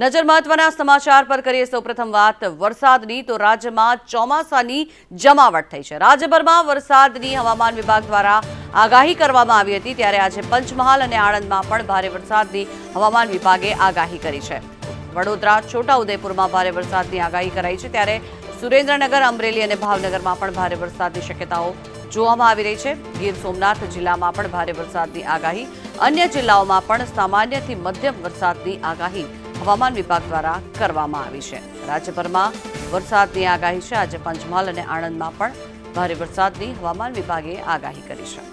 નજર મહત્વના સમાચાર પર કરીએ સૌપ્રથમ વાત. વરસાદની તો રાજ્યમાં ચોમાસાની જમાવટ થઈ છે. રાજ્યભરમાં વરસાદની હવામાન વિભાગ દ્વારા આગાહી કરવામાં આવી હતી. ત્યારે આજે પંચમહાલ અને આણંદમાં પણ ભારે વરસાદની હવામાન વિભાગે આગાહી કરી છે. વડોદરા, છોટાઉદેપુરમાં ભારે વરસાદની આગાહી કરાઈ છે. ત્યારે સુરેન્દ્રનગર, અમરેલી અને ભાવનગરમાં પણ ભારે વરસાદની શક્યતાઓ જોવામાં આવી રહી છે. ગીર સોમનાથ જિલ્લામાં પણ ભારે વરસાદની આગાહી. અન્ય જિલ્લાઓમાં પણ સામાન્યથી મધ્યમ વરસાદની આગાહી હવામાન વિભાગ દ્વારા કરવામાં આવી છે. રાજ્યભરમાં વરસાદની આગાહી છે. આજે પંચમહાલ અને આણંદમાં પણ ભારે વરસાદની હવામાન વિભાગે આગાહી કરી છે.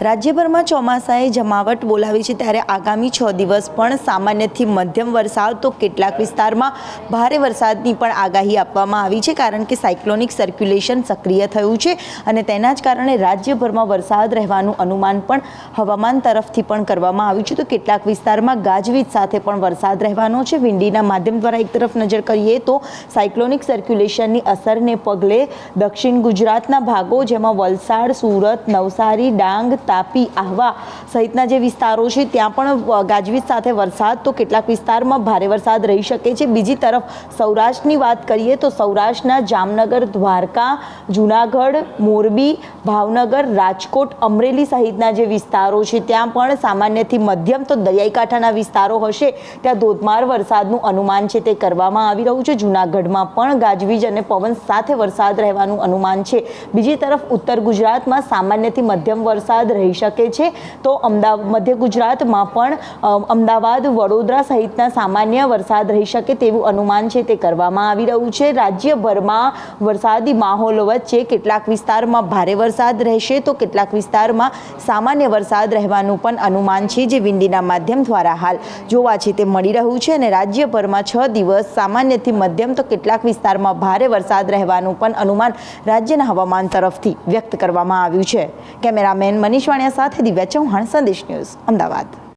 રાજ્યભરમાં ચોમાસાએ જમાવટ બોલાવી છે ત્યારે આગામી છ દિવસ પણ સામાન્યથી મધ્યમ વરસાદ, તો કેટલાક વિસ્તારમાં ભારે વરસાદની પણ આગાહી આપવામાં આવી છે કારણ કે સાયક્લોનિક સર્ક્યુલેશન સક્રિય થયું છે અને તેના જ કારણે રાજ્યભરમાં વરસાદ રહેવાનું અનુમાન પણ હવામાન તરફથી પણ કરવામાં આવ્યું છે. તો કેટલાક વિસ્તારમાં ગાજવીજ સાથે પણ વરસાદ રહેવાનો છે. વિંડીના માધ્યમ દ્વારા એક તરફ નજર કરીએ તો સાયક્લોનિક સર્ક્યુલેશનની અસરને પગલે દક્ષિણ ગુજરાતના ભાગો જેમાં વલસાડ, સુરત, નવસારી, ડાંગ તાપી આહવા સહિતના જે વિસ્તારો છે, ત્યાં પણ ગાજવીજ સાથે વરસાદ તો કેટલાક વિસ્તારમાં ભારે વરસાદ રહી શકે છે. બીજી તરફ સૌરાષ્ટ્રની વાત કરીએ તો સૌરાષ્ટ્રના જામનગર, દ્વારકા, જુનાગઢ, મોરબી, ભાવનગર, રાજકોટ, અમરેલી સહિતના જે વિસ્તારો છે, ત્યાં પણ સામાન્યથી મધ્યમ તો દરિયાઈ કાંઠાના વિસ્તારો હશે. ત્યાં ધોધમાર વરસાદનું અનુમાન છે તે કરવામાં આવી રહ્યું છે. જુનાગઢમાં પણ ગાજવીજ અને પવન સાથે વરસાદ રહેવાનું અનુમાન છે. બીજી તરફ ઉત્તર ગુજરાતમાં સામાન્યથી મધ્યમ વરસાદ રહી શકે છે. તો અમદાવાદ, મધ્ય ગુજરાતમાં પણ અમદાવાદ, વડોદરા સહિતના સામાન્ય વરસાદ રહી શકે તેવું અનુમાન છે તે કરવામાં આવી રહ્યું છે. રાજ્યભરમાં વરસાદી માહોલ વચ્ચે કેટલાક વિસ્તારમાં ભારે વરસાદ રહેશે તો કેટલાક વિસ્તારમાં સામાન્ય વરસાદ રહેવાનું પણ અનુમાન છે જે વિંડીના માધ્યમ દ્વારા હાલ જોવા છે તે મળી રહ્યું છે અને રાજ્યભરમાં છ દિવસ સામાન્યથી મધ્યમ તો કેટલાક વિસ્તારમાં ભારે વરસાદ રહેવાનું પણ અનુમાન રાજ્યના હવામાન તરફથી વ્યક્ત કરવામાં આવ્યું છે. કેમેરામેન મનીષ વાણિયા સાથે દિવ્યા ચૌહાણ સંદેશ ન્યૂઝ. અમદાવાદ.